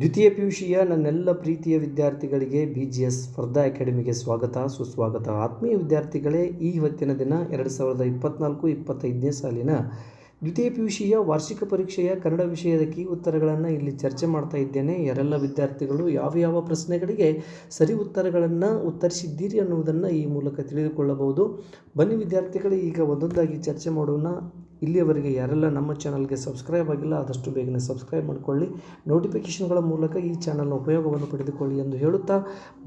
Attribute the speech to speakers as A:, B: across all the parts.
A: ದ್ವಿತೀಯ ಪಿ ನನ್ನೆಲ್ಲ ಪ್ರೀತಿಯ ವಿದ್ಯಾರ್ಥಿಗಳಿಗೆ ಬಿ ಜಿ ಎಸ್ ಸ್ಪರ್ಧಾ ಅಕಾಡೆಮಿಗೆ ಸ್ವಾಗತ, ಸುಸ್ವಾಗತ. ಆತ್ಮೀಯ ವಿದ್ಯಾರ್ಥಿಗಳೇ, ಈ ಇವತ್ತಿನ ದಿನ ಎರಡು ಸಾವಿರದ ಇಪ್ಪತ್ನಾಲ್ಕು ಇಪ್ಪತ್ತೈದನೇ ಸಾಲಿನ ದ್ವಿತೀಯ ಪಿ ಯು ವಾರ್ಷಿಕ ಪರೀಕ್ಷೆಯ ಕನ್ನಡ ವಿಷಯದ ಕೀ ಉತ್ತರಗಳನ್ನು ಇಲ್ಲಿ ಚರ್ಚೆ ಮಾಡ್ತಾ ಇದ್ದೇನೆ. ಯಾರೆಲ್ಲ ವಿದ್ಯಾರ್ಥಿಗಳು ಯಾವ ಯಾವ ಪ್ರಶ್ನೆಗಳಿಗೆ ಸರಿ ಉತ್ತರಗಳನ್ನು ಉತ್ತರಿಸಿದ್ದೀರಿ ಅನ್ನುವುದನ್ನು ಈ ಮೂಲಕ ತಿಳಿದುಕೊಳ್ಳಬಹುದು. ಬನ್ನಿ ವಿದ್ಯಾರ್ಥಿಗಳು, ಈಗ ಒಂದೊಂದಾಗಿ ಚರ್ಚೆ ಮಾಡೋಣ. ಇಲ್ಲಿಯವರೆಗೆ ಯಾರೆಲ್ಲ ನಮ್ಮ ಚಾನಲ್ಗೆ ಸಬ್ಸ್ಕ್ರೈಬ್ ಆಗಿಲ್ಲ, ಆದಷ್ಟು ಬೇಗನೆ ಸಬ್ಸ್ಕ್ರೈಬ್ ಮಾಡಿಕೊಳ್ಳಿ. ನೋಟಿಫಿಕೇಷನ್ಗಳ ಮೂಲಕ ಈ ಚಾನಲ್ನ ಉಪಯೋಗವನ್ನು ಪಡೆದುಕೊಳ್ಳಿ ಎಂದು ಹೇಳುತ್ತಾ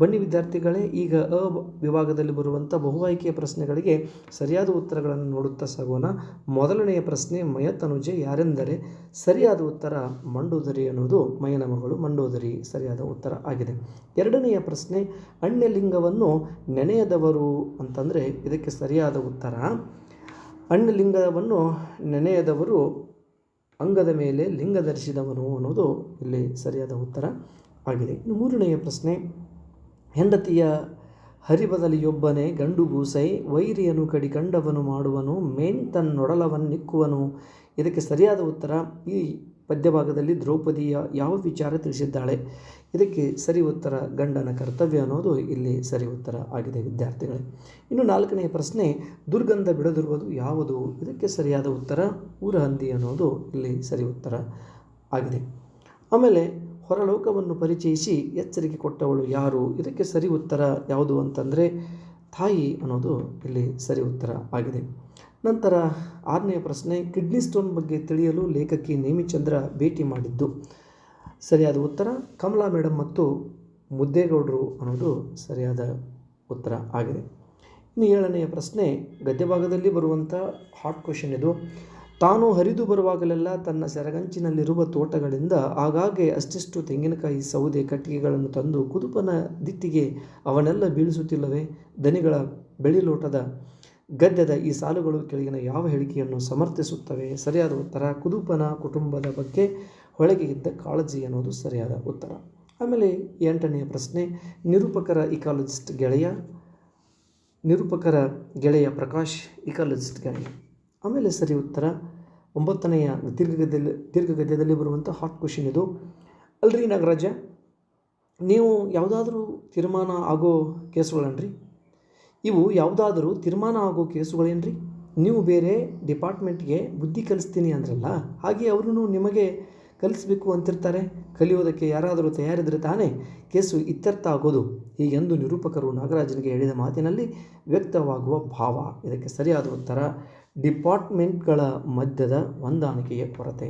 A: ಬನ್ನಿ ವಿದ್ಯಾರ್ಥಿಗಳೇ, ಈಗ ಅ ವಿಭಾಗದಲ್ಲಿ ಬರುವಂಥ ಬಹು ಆಯ್ಕೆಯ ಪ್ರಶ್ನೆಗಳಿಗೆ ಸರಿಯಾದ ಉತ್ತರಗಳನ್ನು ನೋಡುತ್ತಾ ಸಾಗೋಣ. ಮೊದಲನೆಯ ಪ್ರಶ್ನೆ, ಮಯತನುಜೆ ಯಾರೆಂದರೆ? ಸರಿಯಾದ ಉತ್ತರ ಮಂಡೋದರಿ ಅನ್ನೋದು ಮಯನ ಮಗಳು ಮಂಡೋದರಿ ಸರಿಯಾದ ಉತ್ತರ ಆಗಿದೆ. ಎರಡನೆಯ ಪ್ರಶ್ನೆ ಅಣ್ಯಲಿಂಗವನ್ನು ನೆನೆಯದವರು ಅಂತಂದರೆ ಇದಕ್ಕೆ ಸರಿಯಾದ ಉತ್ತರ ಅಣ್ಣಲಿಂಗವನ್ನು ನೆನೆಯದವರು ಅಂಗದ ಮೇಲೆ ಲಿಂಗ ಧರಿಸಿದವನು ಅನ್ನೋದು ಇಲ್ಲಿ ಸರಿಯಾದ ಉತ್ತರ ಆಗಿದೆ. ಮೂರನೆಯ ಪ್ರಶ್ನೆ, ಹೆಂಡತಿಯ ಹರಿಬದಲಿಯೊಬ್ಬನೇ ಗಂಡು ಗೂಸೈ ವೈರಿಯನು ಕಡಿಗಂಡವನು ಮಾಡುವನು, ಮೇನ್ ತನ್ನೊಡಲವನ್ನಿಕ್ಕುವನು. ಇದಕ್ಕೆ ಸರಿಯಾದ ಉತ್ತರ, ಈ ಪದ್ಯಭಾಗದಲ್ಲಿ ದ್ರೌಪದಿಯ ಯಾವ ವಿಚಾರ ತಿಳಿಸಿದ್ದಾಳೆ? ಇದಕ್ಕೆ ಸರಿ ಉತ್ತರ ಗಂಡನ ಕರ್ತವ್ಯ ಅನ್ನೋದು ಇಲ್ಲಿ ಸರಿ ಉತ್ತರ ಆಗಿದೆ, ವಿದ್ಯಾರ್ಥಿಗಳೇ. ಇನ್ನು ನಾಲ್ಕನೆಯ ಪ್ರಶ್ನೆ, ದುರ್ಗಂಧ ಬಿಡದಿರುವುದು ಯಾವುದು? ಇದಕ್ಕೆ ಸರಿಯಾದ ಉತ್ತರ ಊರಹಂದಿ ಅನ್ನೋದು ಇಲ್ಲಿ ಸರಿ ಉತ್ತರ ಆಗಿದೆ. ಆಮೇಲೆ, ಹೊರಲೋಕವನ್ನು ಪರಿಚಯಿಸಿ ಎಚ್ಚರಿಕೆ ಕೊಟ್ಟವಳು ಯಾರು? ಇದಕ್ಕೆ ಸರಿ ಉತ್ತರ ಯಾವುದು ಅಂತಂದರೆ, ತಾಯಿ ಅನ್ನೋದು ಇಲ್ಲಿ ಸರಿ ಉತ್ತರ ಆಗಿದೆ. ನಂತರ ಆರನೆಯ ಪ್ರಶ್ನೆ, ಕಿಡ್ನಿ ಸ್ಟೋನ್ ಬಗ್ಗೆ ತಿಳಿಯಲು ಲೇಖಕಿ ನೇಮಿಚಂದ್ರ ಭೇಟಿ ಮಾಡಿದ್ದು. ಸರಿಯಾದ ಉತ್ತರ? ಕಮಲಾ ಮೇಡಮ್ ಮತ್ತು ಮುದ್ದೇಗೌಡರು ಅನ್ನೋದು ಸರಿಯಾದ ಉತ್ತರ ಆಗಿದೆ. ಇನ್ನು ಏಳನೆಯ ಪ್ರಶ್ನೆ, ಗದ್ಯ ಭಾಗದಲ್ಲಿ ಬರುವಂಥ ಹಾಟ್ ಕ್ವಶನ್ ಇದು. ತಾನು ಹರಿದು ಬರುವಾಗಲೆಲ್ಲ ತನ್ನ ಸೆರಗಂಚಿನಲ್ಲಿರುವ ತೋಟಗಳಿಂದ ಆಗಾಗ್ಗೆ ಅಷ್ಟಿಷ್ಟು ತೆಂಗಿನಕಾಯಿ ಸೌದೆ ಕಟ್ಟಿಗೆಗಳನ್ನು ತಂದು ಕುದುಪನ ದಿಟ್ಟಿಗೆ ಅವನ್ನೆಲ್ಲ ಬೀಳಿಸುತ್ತಿಲ್ಲವೇ? ದನಿಗಳ ಬೆಳಿಲೋಟದ ಗದ್ಯದ ಈ ಸಾಲುಗಳು ಕೆಳಗಿನ ಯಾವ ಹೇಳಿಕೆಯನ್ನು ಸಮರ್ಥಿಸುತ್ತವೆ? ಸರಿಯಾದ ಉತ್ತರ, ಕುದುಪನ ಕುಟುಂಬದ ಬಗ್ಗೆ ಒಳಗೆ ಇದ್ದ ಕಾಳಜಿ ಅನ್ನೋದು ಸರಿಯಾದ ಉತ್ತರ. ಆಮೇಲೆ ಎಂಟನೆಯ ಪ್ರಶ್ನೆ, ನಿರೂಪಕರ ಇಕಾಲಜಿಸ್ಟ್ ಗೆಳೆಯ, ನಿರೂಪಕರ ಗೆಳೆಯ ಪ್ರಕಾಶ್ ಇಕಾಲಜಿಸ್ಟ್ ಗೆಳೆಯ. ಆಮೇಲೆ ಸರಿ ಉತ್ತರ, ಒಂಬತ್ತನೆಯ ದೀರ್ಘಗದ್ಯದಲ್ಲಿ ದೀರ್ಘಗದ್ಯದಲ್ಲಿ ಬರುವಂಥ ಹಾಟ್ ಕ್ವಶನ್ ಇದು. ಅಲ್ರಿ ನಾಗರಾಜ, ನೀವು ಯಾವುದಾದ್ರೂ ತೀರ್ಮಾನ ಆಗೋ ಕೇಸುಗಳನ್ರಿ ಇವು ಯಾವುದಾದರೂ ತೀರ್ಮಾನ ಆಗೋ ಕೇಸುಗಳೇನ್ರಿ? ನೀವು ಬೇರೆ ಡಿಪಾರ್ಟ್ಮೆಂಟ್ಗೆ ಬುದ್ಧಿ ಕಲಿಸ್ತೀನಿ ಅಂದ್ರಲ್ಲ, ಹಾಗೆ ಅವರು ನಿಮಗೆ ಕಲಿಸ್ಬೇಕು ಅಂತಿರ್ತಾರೆ. ಕಲಿಯೋದಕ್ಕೆ ಯಾರಾದರೂ ತಯಾರಿದ್ರೆ ತಾನೇ ಕೇಸು ಇತ್ಯರ್ಥ ಆಗೋದು ಹೀಗೆಂದು ನಿರೂಪಕರು ನಾಗರಾಜನಿಗೆ ಹೇಳಿದ ಮಾತಿನಲ್ಲಿ ವ್ಯಕ್ತವಾಗುವ ಭಾವ. ಇದಕ್ಕೆ ಸರಿಯಾದ ಉತ್ತರ, ಡಿಪಾರ್ಟ್ಮೆಂಟ್ಗಳ ಮಧ್ಯದ ಹೊಂದಾಣಿಕೆಯ ಕೊರತೆ.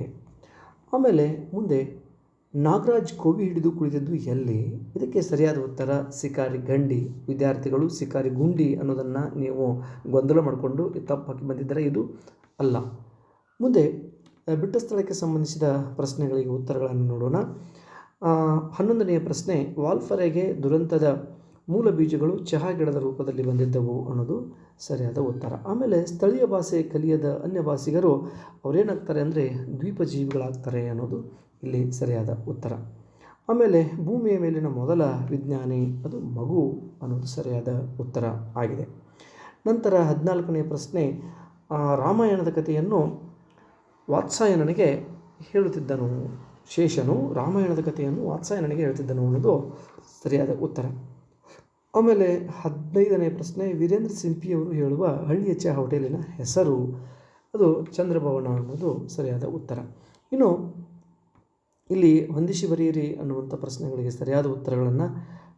A: ಆಮೇಲೆ ಮುಂದೆ ನಾಗರಾಜ್ ಕೋವಿ ಹಿಡಿದು ಕುಳಿತಿದ್ದು ಎಲ್ಲಿ? ಇದಕ್ಕೆ ಸರಿಯಾದ ಉತ್ತರ ಸಿಕಾರಿ ಗಂಡಿ. ವಿದ್ಯಾರ್ಥಿಗಳು ಸಿಕಾರಿ ಗುಂಡಿ ಅನ್ನೋದನ್ನು ನೀವು ಗೊಂದಲ ಮಾಡಿಕೊಂಡು ತಪ್ಪಾಕಿ ಬಂದಿದ್ದರೆ ಇದು ಅಲ್ಲ. ಮುಂದೆ ಬಿಟ್ಟ ಸ್ಥಳಕ್ಕೆ ಸಂಬಂಧಿಸಿದ ಪ್ರಶ್ನೆಗಳಿಗೆ ಉತ್ತರಗಳನ್ನು ನೋಡೋಣ. ಹನ್ನೊಂದನೆಯ ಪ್ರಶ್ನೆ, ವಾಲ್ಫರೆಗೆ ದುರಂತದ ಮೂಲ ಬೀಜಗಳು ಚಹಾ ಗಿಡದ ರೂಪದಲ್ಲಿ ಬಂದಿದ್ದವು ಅನ್ನೋದು ಸರಿಯಾದ ಉತ್ತರ. ಆಮೇಲೆ, ಸ್ಥಳೀಯ ಭಾಷೆ ಕಲಿಯದ ಅನ್ಯ ಭಾಷಿಗರು ಅವರೇನಾಗ್ತಾರೆ ಅಂದರೆ ದ್ವೀಪ ಜೀವಿಗಳಾಗ್ತಾರೆ ಅನ್ನೋದು ಇಲ್ಲಿ ಸರಿಯಾದ ಉತ್ತರ. ಆಮೇಲೆ ಭೂಮಿಯ ಮೇಲಿನ ಮೊದಲ ವಿಜ್ಞಾನಿ ಅದು ಮಗು ಅನ್ನೋದು ಸರಿಯಾದ ಉತ್ತರ ಆಗಿದೆ. ನಂತರ ಹದಿನಾಲ್ಕನೆಯ ಪ್ರಶ್ನೆ ರಾಮಾಯಣದ ಕಥೆಯನ್ನು ವಾತ್ಸಾಯನನಿಗೆ ಹೇಳುತ್ತಿದ್ದನು. ಶೇಷನು ರಾಮಾಯಣದ ಕಥೆಯನ್ನು ವಾತ್ಸಾಯನನಿಗೆ ಹೇಳುತ್ತಿದ್ದನು ಅನ್ನೋದು ಸರಿಯಾದ ಉತ್ತರ. ಆಮೇಲೆ ಹದಿನೈದನೇ ಪ್ರಶ್ನೆ, ವೀರೇಂದ್ರ ಸಿಂಪಿಯವರು ಹೇಳುವ ಹಳ್ಳಿಯ ಚಹಾ ಹೋಟೆಲಿನ ಹೆಸರು ಅದು ಚಂದ್ರಭವನ ಅನ್ನೋದು ಸರಿಯಾದ ಉತ್ತರ. ಇನ್ನು ಇಲ್ಲಿ ಹೊಂದಿಸಿ ಬರೆಯಿರಿ ಅನ್ನುವಂಥ ಪ್ರಶ್ನೆಗಳಿಗೆ ಸರಿಯಾದ ಉತ್ತರಗಳನ್ನು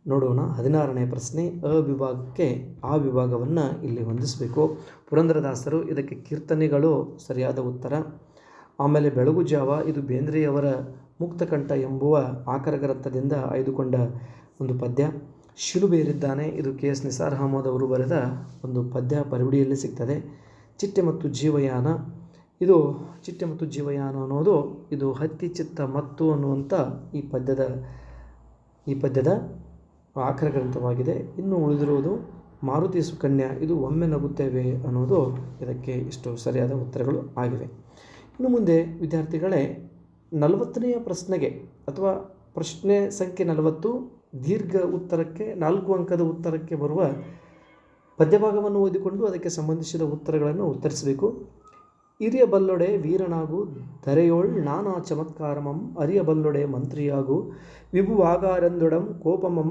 A: ನೋಡೋಣ. ಹದಿನಾರನೇ ಪ್ರಶ್ನೆ, ಅ ವಿಭಾಗಕ್ಕೆ ಆ ವಿಭಾಗವನ್ನು ಇಲ್ಲಿ ಹೊಂದಿಸಬೇಕು. ಪುರಂದರದಾಸರು ಇದಕ್ಕೆ ಕೀರ್ತನೆಗಳು ಸರಿಯಾದ ಉತ್ತರ. ಆಮೇಲೆ ಬೆಳಗು ಜಾವ, ಇದು ಬೇಂದ್ರೆಯವರ ಮುಕ್ತಕಂಠ ಎಂಬುವ ಆಕರ ಗ್ರಂಥದಿಂದ ಆಯ್ದುಕೊಂಡ ಒಂದು ಪದ್ಯ. ಶಿಲುಬೇರಿದ್ದಾನೆ ಇದು ಕೆ ಎಸ್ ನಿಸಾರ್ ಅಹಮದ್ ಅವರು ಬರೆದ ಒಂದು ಪದ್ಯ, ಪರಿವಿಡಿಯಲ್ಲಿ ಸಿಗ್ತದೆ. ಚಿಟ್ಟೆ ಮತ್ತು ಜೀವಯಾನ ಇದು ಚಿಟ್ಟೆ ಮತ್ತು ಜೀವಯಾನ ಅನ್ನೋದು, ಇದು ಹತ್ತಿ, ಚಿತ್ತ, ಮತ್ತು ಅನ್ನುವಂಥ ಈ ಪದ್ಯದ ಈ ಪದ್ಯದ ಆಕರ ಗ್ರಂಥವಾಗಿದೆ. ಇನ್ನು ಉಳಿದಿರುವುದು ಮಾರುತಿ ಸುಕನ್ಯಾ, ಇದು ಒಮ್ಮೆ ನಗುತ್ತೇವೆ ಅನ್ನೋದು ಇದಕ್ಕೆ ಇಷ್ಟು ಸರಿಯಾದ ಉತ್ತರಗಳು ಆಗಿವೆ. ಇನ್ನು ಮುಂದೆ ವಿದ್ಯಾರ್ಥಿಗಳೇ, ನಲವತ್ತನೆಯ ಪ್ರಶ್ನೆಗೆ ಅಥವಾ ಪ್ರಶ್ನೆ ಸಂಖ್ಯೆ ನಲವತ್ತು, ದೀರ್ಘ ಉತ್ತರಕ್ಕೆ, ನಾಲ್ಕು ಅಂಕದ ಉತ್ತರಕ್ಕೆ ಬರುವ ಪದ್ಯಭಾಗವನ್ನು ಓದಿಕೊಂಡು ಅದಕ್ಕೆ ಸಂಬಂಧಿಸಿದ ಉತ್ತರಗಳನ್ನು ಉತ್ತರಿಸಬೇಕು. ಇರಿಯಬಲ್ಲೊಡೆ ವೀರನಾಗು ಧರೆಯೋಳ್ ನಾನಾ ಚಮತ್ಕಾರಮಂ ಅರಿಯಬಲ್ಲೊಡೆ ಮಂತ್ರಿಯಾಗು ವಿಭುವಾಗಾರಂದೊಡಂ ಕೋಪಮಂ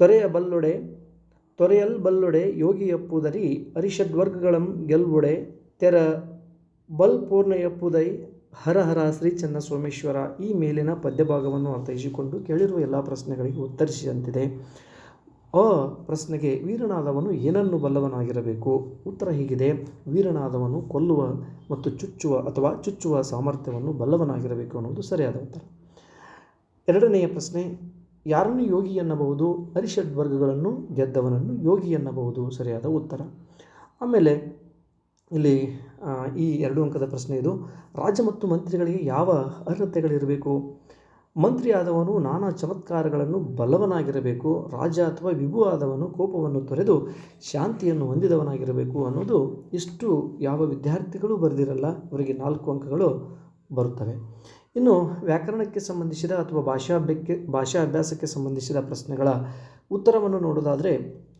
A: ತೊರೆಯಬಲ್ಲೊಡೆ ತೊರೆಯಲ್ಬಲ್ಲೊಡೆ ಯೋಗಿಯಪ್ಪುದರಿ ಅರಿಷಡ್ವರ್ಗಗಳಂ ಗೆಲ್ವೊಡೆ, ತೆರ ಬಲ್ ಪೂರ್ಣಯಪ್ಪುದೈ ಹರ ಹರ ಶ್ರೀ ಚನ್ನ ಸೋಮೇಶ್ವರ ಈ ಮೇಲಿನ ಪದ್ಯಭಾಗವನ್ನು ಅರ್ಥೈಸಿಕೊಂಡು ಕೇಳಿರುವ ಎಲ್ಲ ಪ್ರಶ್ನೆಗಳಿಗೆ ಉತ್ತರಿಸಿದಂತಿದೆ. ಅ ಪ್ರಶ್ನೆಗೆ ವೀರನಾದವನು ಏನನ್ನು ಬಲ್ಲವನಾಗಿರಬೇಕು? ಉತ್ತರ ಹೀಗಿದೆ. ವೀರನಾದವನು ಕೊಲ್ಲುವ ಮತ್ತು ಚುಚ್ಚುವ ಅಥವಾ ಚುಚ್ಚುವ ಸಾಮರ್ಥ್ಯವನ್ನು ಬಲ್ಲವನಾಗಿರಬೇಕು ಅನ್ನೋದು ಸರಿಯಾದ ಉತ್ತರ. ಎರಡನೆಯ ಪ್ರಶ್ನೆ, ಯಾರನ್ನು ಯೋಗಿ ಎನ್ನಬಹುದು? ಅರಿಷಡ್ ವರ್ಗಗಳನ್ನು ಗೆದ್ದವನನ್ನು ಯೋಗಿ ಎನ್ನಬಹುದು? ಸರಿಯಾದ ಉತ್ತರ. ಆಮೇಲೆ ಇಲ್ಲಿ ಈ ಎರಡು ಅಂಕದ ಪ್ರಶ್ನೆ ಇದು. ರಾಜ್ಯ ಮತ್ತು ಮಂತ್ರಿಗಳಿಗೆ ಯಾವ ಅರ್ಹತೆಗಳಿರಬೇಕು? ಮಂತ್ರಿಯಾದವನು ನಾನಾ ಚಮತ್ಕಾರಗಳನ್ನು ಬಲ್ಲವನಾಗಿರಬೇಕು, ರಾಜ ಅಥವಾ ವಿಭು ಆದವನು ಕೋಪವನ್ನು ತೊರೆದು ಶಾಂತಿಯನ್ನು ಹೊಂದಿದವನಾಗಿರಬೇಕು ಅನ್ನೋದು ಇಷ್ಟು ಯಾವ ವಿದ್ಯಾರ್ಥಿಗಳು ಬರೆದಿರಲ್ಲ, ಅವರಿಗೆ ನಾಲ್ಕು ಅಂಕಗಳು ಬರುತ್ತವೆ. ಇನ್ನು ವ್ಯಾಕರಣಕ್ಕೆ ಸಂಬಂಧಿಸಿದ ಅಥವಾ ಭಾಷಾಭ್ಯಕ್ಕೆ ಭಾಷಾ ಅಭ್ಯಾಸಕ್ಕೆ ಸಂಬಂಧಿಸಿದ ಪ್ರಶ್ನೆಗಳ ಉತ್ತರವನ್ನು ನೋಡೋದಾದರೆ,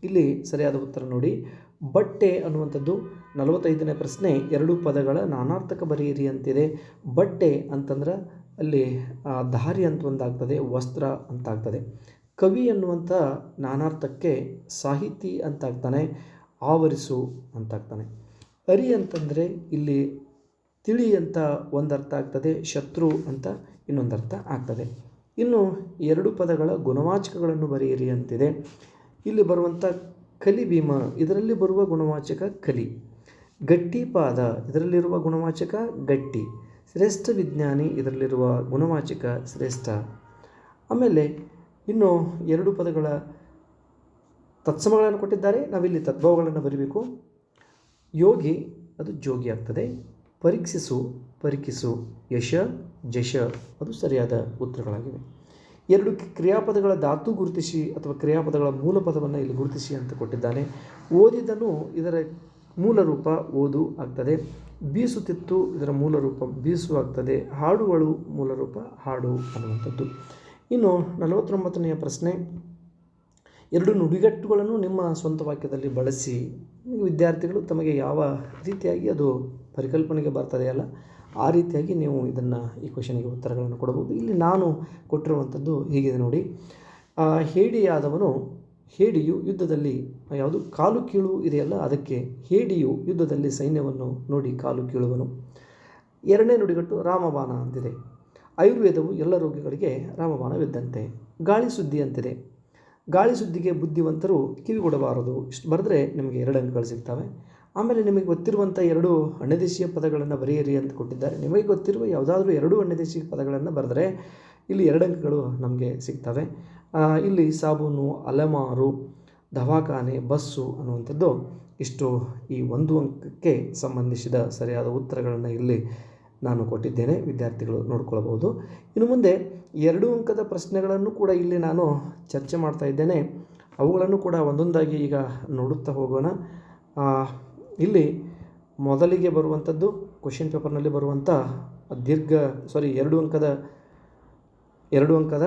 A: ಇಲ್ಲಿ ಸರಿಯಾದ ಉತ್ತರ ನೋಡಿ. ಬಟ್ಟೆ ಅನ್ನುವಂಥದ್ದು ನಲವತ್ತೈದನೇ ಪ್ರಶ್ನೆ, ಎರಡು ಪದಗಳ ನಾನಾರ್ಥಕ ಬರೆಯಿರಿ ಅಂತಿದೆ. ಬಟ್ಟೆ ಅಂತಂದ್ರೆ ಅಲ್ಲಿ ದಾರಿ ಅಂತ ಒಂದಾಗ್ತದೆ, ವಸ್ತ್ರ ಅಂತಾಗ್ತದೆ. ಕವಿ ಅನ್ನುವಂಥ ನಾನಾರ್ಥಕ್ಕೆ ಸಾಹಿತಿ ಅಂತಾಗ್ತಾನೆ, ಆವರಿಸು ಅಂತಾಗ್ತಾನೆ. ಅರಿ ಅಂತಂದರೆ ಇಲ್ಲಿ ತಿಳಿ ಅಂತ ಒಂದರ್ಥ ಆಗ್ತದೆ, ಶತ್ರು ಅಂತ ಇನ್ನೊಂದು ಅರ್ಥ ಆಗ್ತದೆ. ಇನ್ನು ಎರಡು ಪದಗಳ ಗುಣವಾಚಕಗಳನ್ನು ಬರೆಯಿರಿ ಅಂತಿದೆ. ಇಲ್ಲಿ ಬರುವಂಥ ಕಲಿ ಭೀಮ, ಇದರಲ್ಲಿ ಬರುವ ಗುಣವಾಚಕ ಕಲಿ. ಗಟ್ಟಿಪಾದ, ಇದರಲ್ಲಿರುವ ಗುಣವಾಚಕ ಗಟ್ಟಿ. ಶ್ರೇಷ್ಠ ವಿಜ್ಞಾನಿ ಇದರಲ್ಲಿರುವ ಗುಣವಾಚಕ ಶ್ರೇಷ್ಠ. ಆಮೇಲೆ ಇನ್ನು ಎರಡು ಪದಗಳ ತತ್ಸಮಗಳನ್ನು ಕೊಟ್ಟಿದ್ದಾರೆ. ನಾವಿಲ್ಲಿ ತದ್ಭವಗಳನ್ನು ಬರೀಬೇಕು. ಯೋಗಿ, ಅದು ಜೋಗಿ ಆಗ್ತದೆ. ಪರೀಕ್ಷಿಸು ಪರೀಕ್ಷಿಸು, ಯಶ, ಜಶ, ಅದು ಸರಿಯಾದ ಉತ್ತರಗಳಾಗಿವೆ. ಎರಡು ಕ್ರಿಯಾಪದಗಳ ಧಾತು ಗುರುತಿಸಿ ಅಥವಾ ಕ್ರಿಯಾಪದಗಳ ಮೂಲ ಪದವನ್ನು ಇಲ್ಲಿ ಗುರುತಿಸಿ ಅಂತ ಕೊಟ್ಟಿದ್ದಾನೆ. ಓದಿದನು ಇದರ ಮೂಲ ರೂಪ ಓದು ಆಗ್ತದೆ. ಬೀಸುತ್ತಿತ್ತು, ಇದರ ಮೂಲ ರೂಪ ಬೀಸು ಆಗ್ತದೆ ಹಾಡುಗಳು ಮೂಲ ರೂಪ ಹಾಡು ಅನ್ನುವಂಥದ್ದು. ಇನ್ನು ನಲವತ್ತೊಂಬತ್ತನೆಯ ಪ್ರಶ್ನೆ. ಎರಡು ನುಡಿಗಟ್ಟುಗಳನ್ನು ನಿಮ್ಮ ಸ್ವಂತ ವಾಕ್ಯದಲ್ಲಿ ಬಳಸಿ ವಿದ್ಯಾರ್ಥಿಗಳು ತಮಗೆ ಯಾವ ರೀತಿಯಾಗಿ ಅದು ಪರಿಕಲ್ಪನೆಗೆ ಬರ್ತದೆಯಲ್ಲ ಆ ರೀತಿಯಾಗಿ ನೀವು ಇದನ್ನು ಈ ಕ್ವಶನಿಗೆ ಉತ್ತರಗಳನ್ನು ಕೊಡಬಹುದು. ಇಲ್ಲಿ ನಾನು ಕೊಟ್ಟಿರುವಂಥದ್ದು ಹೀಗಿದೆ ನೋಡಿ. ಹೇಡಿಯಾದವನು ಹೇಡಿಯು ಯುದ್ಧದಲ್ಲಿ ಯಾವುದು ಕಾಲು ಕೀಳು ಇದೆಯಲ್ಲ, ಅದಕ್ಕೆ ಹೇಡಿಯು ಯುದ್ಧದಲ್ಲಿ ಸೈನ್ಯವನ್ನು ನೋಡಿ ಕಾಲು ಕೀಳುವನು. ಎರಡನೇ ನುಡಿಗಟ್ಟು ರಾಮಬಾಣ ಅಂತಿದೆ. ಆಯುರ್ವೇದವು ಎಲ್ಲ ರೋಗಿಗಳಿಗೆ ರಾಮಬಾಣವಿದ್ದಂತೆ. ಗಾಳಿ ಸುದ್ದಿ ಅಂತಿದೆ. ಗಾಳಿ ಸುದ್ದಿಗೆ ಬುದ್ಧಿವಂತರು ಕಿವಿಗೊಡಬಾರದು. ಇಷ್ಟು ಬರೆದ್ರೆ ನಿಮಗೆ ಎರಡು ಅಂಕಗಳು ಸಿಗ್ತವೆ. ಆಮೇಲೆ ನಿಮಗೆ ಗೊತ್ತಿರುವಂಥ ಎರಡು ಅಣ್ಯದೇಶೀಯ ಪದಗಳನ್ನು ಬರೆಯಿರಿ ಅಂತ ಕೊಟ್ಟಿದ್ದಾರೆ. ನಿಮಗೆ ಗೊತ್ತಿರುವ ಯಾವುದಾದ್ರೂ ಎರಡು ಅಣ್ಯದೇಶೀಯ ಪದಗಳನ್ನು ಬರೆದ್ರೆ ಇಲ್ಲಿ ಎರಡು ಅಂಕಗಳು ನಮಗೆ ಸಿಗ್ತವೆ. ಇಲ್ಲಿ ಸಾಬೂನು, ಅಲೆಮಾರು, ದವಾಖಾನೆ, ಬಸ್ಸು ಅನ್ನುವಂಥದ್ದು ಇಷ್ಟು ಈ ಒಂದು ಅಂಕಕ್ಕೆ ಸಂಬಂಧಿಸಿದ ಸರಿಯಾದ ಉತ್ತರಗಳನ್ನು ಇಲ್ಲಿ ನಾನು ಕೊಟ್ಟಿದ್ದೇನೆ. ವಿದ್ಯಾರ್ಥಿಗಳು ನೋಡ್ಕೊಳ್ಬೋದು ಇನ್ನು ಮುಂದೆ ಎರಡು ಅಂಕದ ಪ್ರಶ್ನೆಗಳನ್ನು ಕೂಡ ಇಲ್ಲಿ ನಾನು ಚರ್ಚೆ ಮಾಡ್ತಾ ಇದ್ದೇನೆ. ಅವುಗಳನ್ನು ಕೂಡ ಒಂದೊಂದಾಗಿ ಈಗ ನೋಡುತ್ತಾ ಹೋಗೋಣ. ಇಲ್ಲಿ ಮೊದಲಿಗೆ ಬರುವಂಥದ್ದು ಕ್ವಶನ್ ಪೇಪರ್ನಲ್ಲಿ ಬರುವಂಥ ದೀರ್ಘ ಸಾರಿ ಎರಡು ಅಂಕದ ಎರಡು ಅಂಕದ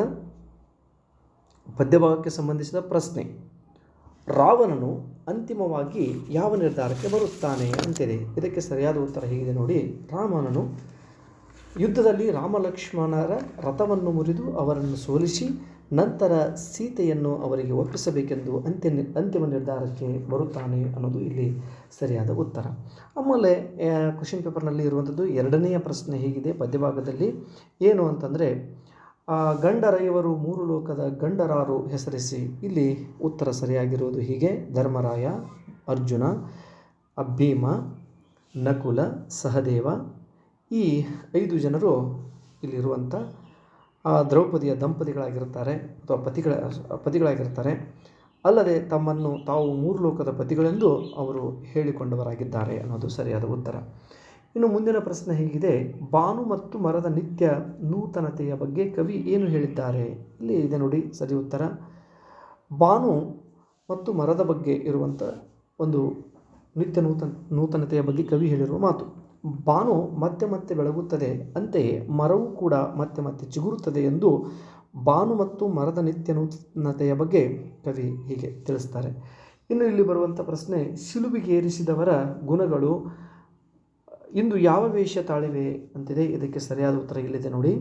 A: ಪದ್ಯಭಾಗಕ್ಕೆ ಸಂಬಂಧಿಸಿದ ಪ್ರಶ್ನೆ. ರಾವಣನು ಅಂತಿಮವಾಗಿ ಯಾವ ನಿರ್ಧಾರಕ್ಕೆ ಬರುತ್ತಾನೆ ಅಂತಿದೆ. ಇದಕ್ಕೆ ಸರಿಯಾದ ಉತ್ತರ ಹೀಗಿದೆ ನೋಡಿ. ರಾಮನನು ಯುದ್ಧದಲ್ಲಿ ರಾಮಲಕ್ಷ್ಮಣರ ರಥವನ್ನು ಮುರಿದು ಅವರನ್ನು ಸೋಲಿಸಿ, ನಂತರ ಸೀತೆಯನ್ನು ಅವರಿಗೆ ಒಪ್ಪಿಸಬೇಕೆಂದು ಅಂತ್ಯ ಅಂತಿಮ ನಿರ್ಧಾರಕ್ಕೆ ಬರುತ್ತಾನೆ ಅನ್ನೋದು ಇಲ್ಲಿ ಸರಿಯಾದ ಉತ್ತರ. ಆಮೇಲೆ ಕ್ವಶನ್ ಪೇಪರ್ನಲ್ಲಿ ಇರುವಂಥದ್ದು ಎರಡನೆಯ ಪ್ರಶ್ನೆ ಹೇಗಿದೆ ಪದ್ಯಭಾಗದಲ್ಲಿ. ಏನು ಅಂತಂದರೆ ಆ, ಗಂಡರೈವರು ಮೂರು ಲೋಕದ ಗಂಡರಾರು ಹೆಸರಿಸಿ ಇಲ್ಲಿ ಉತ್ತರ ಸರಿಯಾಗಿರುವುದು ಹೀಗೆ. ಧರ್ಮರಾಯ ಅರ್ಜುನ ಭೀಮ ನಕುಲ ಸಹದೇವ. ಈ ಐದು ಜನರು ಇಲ್ಲಿರುವಂಥ ದ್ರೌಪದಿಯ ದಂಪತಿಗಳಾಗಿರ್ತಾರೆ ಅಥವಾ ಪತಿಗಳ ಪತಿಗಳಾಗಿರ್ತಾರೆ ಅಲ್ಲದೆ ತಮ್ಮನ್ನು ತಾವು ಮೂರು ಲೋಕದ ಪತಿಗಳೆಂದು ಅವರು ಹೇಳಿಕೊಂಡವರಾಗಿದ್ದಾರೆ ಅನ್ನೋದು ಸರಿಯಾದ ಉತ್ತರ. ಇನ್ನು ಮುಂದಿನ ಪ್ರಶ್ನೆ ಹೇಗಿದೆ. ಬಾನು ಮತ್ತು ಮರದ ನಿತ್ಯ ನೂತನತೆಯ ಬಗ್ಗೆ ಕವಿ ಏನು ಹೇಳಿದ್ದಾರೆ? ಇಲ್ಲಿ ಇದೆ ನೋಡಿ ಸರಿ ಉತ್ತರ. ಬಾನು ಮತ್ತು ಮರದ ಬಗ್ಗೆ ಇರುವಂಥ ಒಂದು ನಿತ್ಯ ನೂತನ, ನೂತನತೆಯ ಬಗ್ಗೆ ಕವಿ ಹೇಳಿರುವ ಮಾತು. ಬಾನು ಮತ್ತೆ ಮತ್ತೆ ಬೆಳಗುತ್ತದೆ, ಅಂತೆಯೇ ಮರವು ಕೂಡ ಮತ್ತೆ ಮತ್ತೆ ಚಿಗುರುತ್ತದೆ ಎಂದು ಬಾನು ಮತ್ತು ಮರದ ನಿತ್ಯ ನೂತನತೆಯ ಬಗ್ಗೆ ಕವಿ ಹೀಗೆ ತಿಳಿಸ್ತಾರೆ. ಇನ್ನು ಇಲ್ಲಿ ಬರುವಂಥ ಪ್ರಶ್ನೆ ಶಿಲುಬಿಗೆ ಏರಿಸಿದವರ ಗುಣಗಳು ಇಂದು ಯಾವ ವೇಷ ತಾಳಿವೆ ಅಂತಿದೆ, ಇದಕ್ಕೆ ಸರಿಯಾದ ಉತ್ತರ ಇಲ್ಲಿದೆ ನೋಡಿ.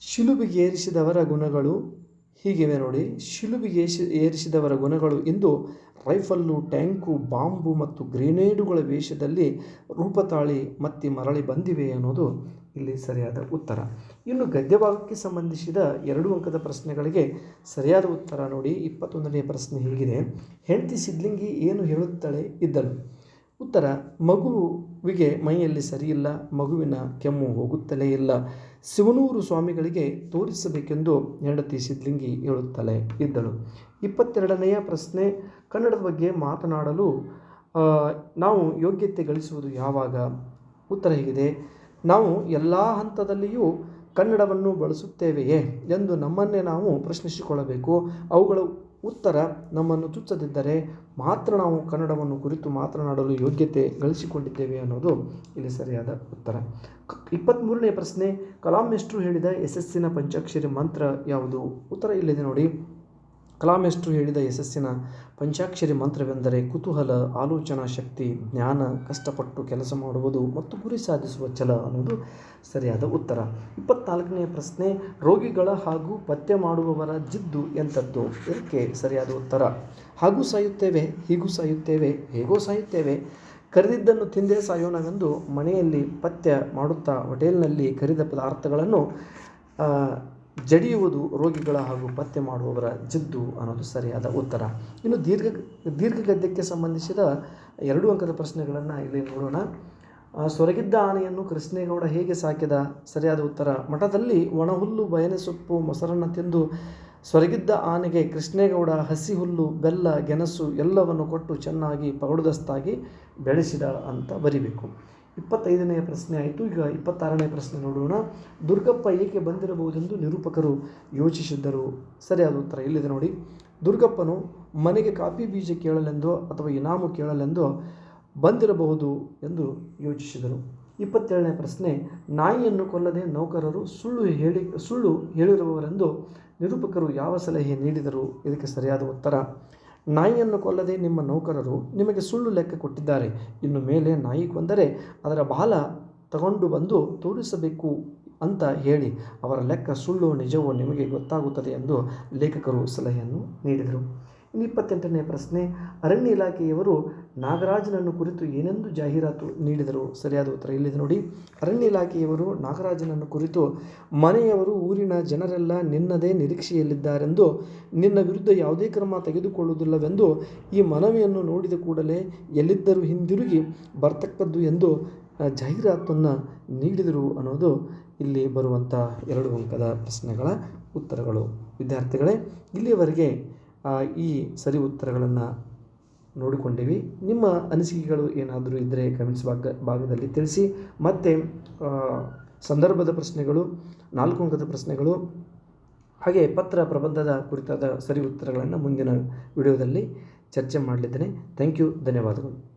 A: ಶಿಲುಬಿಗೆ ಏರಿಸಿದವರ ಗುಣಗಳು ಹೀಗಿವೆ ನೋಡಿ. ಶಿಲುಬಿಗೆ ಏರಿಸಿದವರ ಗುಣಗಳು ಇಂದು ರೈಫಲ್ಲು, ಟ್ಯಾಂಕು, ಬಾಂಬು ಮತ್ತು ಗ್ರೆನೇಡುಗಳ ವೇಷದಲ್ಲಿ ರೂಪ ತಾಳಿ ಮತ್ತೆ ಮರಳಿ ಬಂದಿವೆ ಅನ್ನೋದು ಇಲ್ಲಿ ಸರಿಯಾದ ಉತ್ತರ. ಇನ್ನು ಗದ್ಯಭಾಗಕ್ಕೆ ಸಂಬಂಧಿಸಿದ ಎರಡು ಅಂಕದ ಪ್ರಶ್ನೆಗಳಿಗೆ ಸರಿಯಾದ ಉತ್ತರ ನೋಡಿ. ಇಪ್ಪತ್ತೊಂದನೆಯ ಪ್ರಶ್ನೆ ಹೀಗಿದೆ. ಹೆಂಡತಿ ಸಿದ್ಲಿಂಗಿ ಏನು ಹೇಳುತ್ತಾಳೆ? ಇದ್ದಳು. ಉತ್ತರ ಮಗುವಿಗೆ ಮೈಯಲ್ಲಿ ಸರಿಯಿಲ್ಲ, ಮಗುವಿನ ಕೆಮ್ಮು ಹೋಗುತ್ತಲೇ ಇಲ್ಲ. ಶಿವನೂರು ಸ್ವಾಮಿಗಳಿಗೆ ತೋರಿಸಬೇಕೆಂದು ಹೆಂಡತಿ ಸಿದ್ಲಿಂಗಿ ಹೇಳುತ್ತಲೇ ಇದ್ದಳು. ಇಪ್ಪತ್ತೆರಡನೆಯ ಪ್ರಶ್ನೆ, ಕನ್ನಡದ ಬಗ್ಗೆ ಮಾತನಾಡಲು ನಾವು ಯೋಗ್ಯತೆ ಗಳಿಸುವುದು ಯಾವಾಗ? ಉತ್ತರ ಹೇಗಿದೆ, ನಾವು ಎಲ್ಲ ಹಂತದಲ್ಲಿಯೂ ಕನ್ನಡವನ್ನು ಬಳಸುತ್ತೇವೆಯೇ ಎಂದು ನಮ್ಮನ್ನೇ ನಾವು ಪ್ರಶ್ನಿಸಿಕೊಳ್ಳಬೇಕು. ಅವುಗಳ ಉತ್ತರ ನಮ್ಮನ್ನು ಚುಚ್ಚದಿದ್ದರೆ ಮಾತ್ರ ನಾವು ಕನ್ನಡವನ್ನು ಕುರಿತು ಮಾತನಾಡಲು ಯೋಗ್ಯತೆ ಗಳಿಸಿಕೊಂಡಿದ್ದೇವೆ ಅನ್ನೋದು ಇಲ್ಲಿ ಸರಿಯಾದ ಉತ್ತರ. ಇಪ್ಪತ್ತ್ಮೂರನೇ ಪ್ರಶ್ನೆ, ಕಲಾಂ ಎಷ್ಟು ಹೇಳಿದ ಯಶಸ್ಸಿನ ಪಂಚಾಕ್ಷರಿ ಮಂತ್ರ ಯಾವುದು? ಉತ್ತರ ಇಲ್ಲಿದೆ ನೋಡಿ. ಕಲಾಂ ಮೆಸ್ಟ್ರು ಹೇಳಿದ ಯಶಸ್ಸಿನ ಪಂಚಾಕ್ಷರಿ ಮಂತ್ರವೆಂದರೆ ಕುತೂಹಲ, ಆಲೋಚನಾ ಶಕ್ತಿ, ಜ್ಞಾನ, ಕಷ್ಟಪಟ್ಟು ಕೆಲಸ ಮಾಡುವುದು ಮತ್ತು ಗುರಿ ಸಾಧಿಸುವ ಛಲ ಅನ್ನೋದು ಸರಿಯಾದ ಉತ್ತರ. ಇಪ್ಪತ್ನಾಲ್ಕನೆಯ ಪ್ರಶ್ನೆ, ರೋಗಿಗಳ ಹಾಗೂ ಪತ್ತೆ ಮಾಡುವವರ ಜಿದ್ದು ಎಂಥದ್ದು? ಇದಕ್ಕೆ ಸರಿಯಾದ ಉತ್ತರ? ಹಾಗೂ ಸಾಯುತ್ತೇವೆ, ಹೀಗೂ ಸಾಯುತ್ತೇವೆ, ಹೇಗೋ ಸಾಯುತ್ತೇವೆ. ಕರೆದಿದ್ದನ್ನು ತಿಂದೇ ಸಾಯೋಣವೆಂದು ಮನೆಯಲ್ಲಿ ಪಥ್ಯ ಮಾಡುತ್ತಾ ಹೋಟೆಲ್ನಲ್ಲಿ ಕರಿದ ಪದಾರ್ಥಗಳನ್ನು ಜಡಿಯುವುದು ರೋಗಿಗಳ ಹಾಗೂ ಪತ್ತೆ ಮಾಡುವವರ ಜಿದ್ದು ಅನ್ನೋದು ಸರಿಯಾದ ಉತ್ತರ. ಇನ್ನು ದೀರ್ಘ ಗದ್ಯಕ್ಕೆ ಸಂಬಂಧಿಸಿದ ಎರಡು ಅಂಕದ ಪ್ರಶ್ನೆಗಳನ್ನು ಇಲ್ಲಿ ನೋಡೋಣ. ಸೊರಗಿದ್ದ ಆನೆಯನ್ನು ಕೃಷ್ಣೇಗೌಡ ಹೇಗೆ ಸಾಕಿದ? ಸರಿಯಾದ ಉತ್ತರ. ಮಠದಲ್ಲಿ ಒಣಹುಲ್ಲು, ಬಯನೆ ಸೊಪ್ಪು, ಮೊಸರನ್ನು ತಿಂದು ಸೊರಗಿದ್ದ ಆನೆಗೆ ಕೃಷ್ಣೇಗೌಡ ಹಸಿ ಹುಲ್ಲು ಬೆಲ್ಲ, ಗೆಣಸು ಎಲ್ಲವನ್ನು ಕೊಟ್ಟು ಚೆನ್ನಾಗಿ ಪಗಡುದಸ್ತಾಗಿ ಬೆಳೆಸಿದ ಅಂತ ಬರಿಬೇಕು. ಇಪ್ಪತ್ತೈದನೆಯ ಪ್ರಶ್ನೆ ಆಯಿತು. ಈಗ ಇಪ್ಪತ್ತಾರನೇ ಪ್ರಶ್ನೆ ನೋಡೋಣ. ದುರ್ಗಪ್ಪ ಏಕೆ ಬಂದಿರಬಹುದೆಂದು ನಿರೂಪಕರು ಯೋಚಿಸಿದ್ದರು. ಸರಿಯಾದ ಉತ್ತರ ಇಲ್ಲಿದೆ ನೋಡಿ. ದುರ್ಗಪ್ಪನು ಮನೆಗೆ ಕಾಫಿ ಬೀಜ ಕೇಳಲೆಂದೋ ಅಥವಾ ಇನಾಮು ಕೇಳಲೆಂದೋ ಬಂದಿರಬಹುದು ಎಂದು ಯೋಚಿಸಿದರು. ಇಪ್ಪತ್ತೇಳನೇ ಪ್ರಶ್ನೆ, ನಾಯಿಯನ್ನು ಕೊಲ್ಲದೆ ನೌಕರರು ಸುಳ್ಳು ಹೇಳಿ, ಸುಳ್ಳು ಹೇಳಿರುವವರೆಂದು ನಿರೂಪಕರು ಯಾವ ಸಲಹೆ ನೀಡಿದರು? ಇದಕ್ಕೆ ಸರಿಯಾದ ಉತ್ತರ ನಾಯಿಯನ್ನು ಕೊಲ್ಲದೆ ನಿಮ್ಮ ನೌಕರರು ನಿಮಗೆ ಸುಳ್ಳು ಲೆಕ್ಕ ಕೊಟ್ಟಿದ್ದಾರೆ. ಇನ್ನು ಮೇಲೆ ನಾಯಿ ಕೊಂದರೆ ಅದರ ಬಾಲ ತಗೊಂಡು ಬಂದು ತೋರಿಸಬೇಕು ಅಂತ ಹೇಳಿ ಅವರ ಲೆಕ್ಕ ಸುಳ್ಳು ನಿಜವೋ ನಿಮಗೆ ಗೊತ್ತಾಗುತ್ತದೆ ಎಂದು ಲೇಖಕರು ಸಲಹೆಯನ್ನು ನೀಡಿದರು. ಇನ್ನು ಇಪ್ಪತ್ತೆಂಟನೇ ಪ್ರಶ್ನೆ, ಅರಣ್ಯ ಇಲಾಖೆಯವರು ನಾಗರಾಜನನ್ನು ಕುರಿತು ಏನೆಂದು ಜಾಹೀರಾತು ನೀಡಿದರು? ಸರಿಯಾದ ಉತ್ತರ ಇಲ್ಲಿದೆ ನೋಡಿ. ಅರಣ್ಯ ಇಲಾಖೆಯವರು ನಾಗರಾಜನನ್ನು ಕುರಿತು ಮನೆಯವರು, ಊರಿನ ಜನರೆಲ್ಲ ನಿನ್ನದೇ ನಿರೀಕ್ಷೆಯಲ್ಲಿದ್ದಾರೆಂದು, ನಿನ್ನ ವಿರುದ್ಧ ಯಾವುದೇ ಕ್ರಮ ತೆಗೆದುಕೊಳ್ಳುವುದಿಲ್ಲವೆಂದು ಈ ಮನವಿಯನ್ನು ನೋಡಿದ ಕೂಡಲೇ ಎಲ್ಲಿದ್ದರೂ ಹಿಂದಿರುಗಿ ಬರ್ತಕ್ಕದ್ದು ಎಂದು ಜಾಹೀರಾತನ್ನು ನೀಡಿದರು ಅನ್ನೋದು ಇಲ್ಲಿ ಬರುವಂಥ ಎರಡು ಅಂಕದ ಪ್ರಶ್ನೆಗಳ ಉತ್ತರಗಳು. ವಿದ್ಯಾರ್ಥಿಗಳೇ, ಇಲ್ಲಿಯವರೆಗೆ ಈ ಸರಿ ಉತ್ತರಗಳನ್ನು ನೋಡಿಕೊಂಡಿವಿ. ನಿಮ್ಮ ಅನಿಸಿಕೆಗಳು ಏನಾದರೂ ಇದ್ದರೆ ಕಮೆಂಟ್ಸ್ ಭಾಗ, ಭಾಗದಲ್ಲಿ ತಿಳಿಸಿ. ಮತ್ತು ಸಂದರ್ಭದ ಪ್ರಶ್ನೆಗಳು, ನಾಲ್ಕು ಅಂಕದ ಪ್ರಶ್ನೆಗಳು, ಹಾಗೆ ಪತ್ರ ಪ್ರಬಂಧದ ಕುರಿತಾದ ಸರಿ ಉತ್ತರಗಳನ್ನು ಮುಂದಿನ ವಿಡಿಯೋದಲ್ಲಿ ಚರ್ಚೆ ಮಾಡಲಿದ್ದೇನೆ. ಥ್ಯಾಂಕ್ ಯು ಧನ್ಯವಾದಗಳು.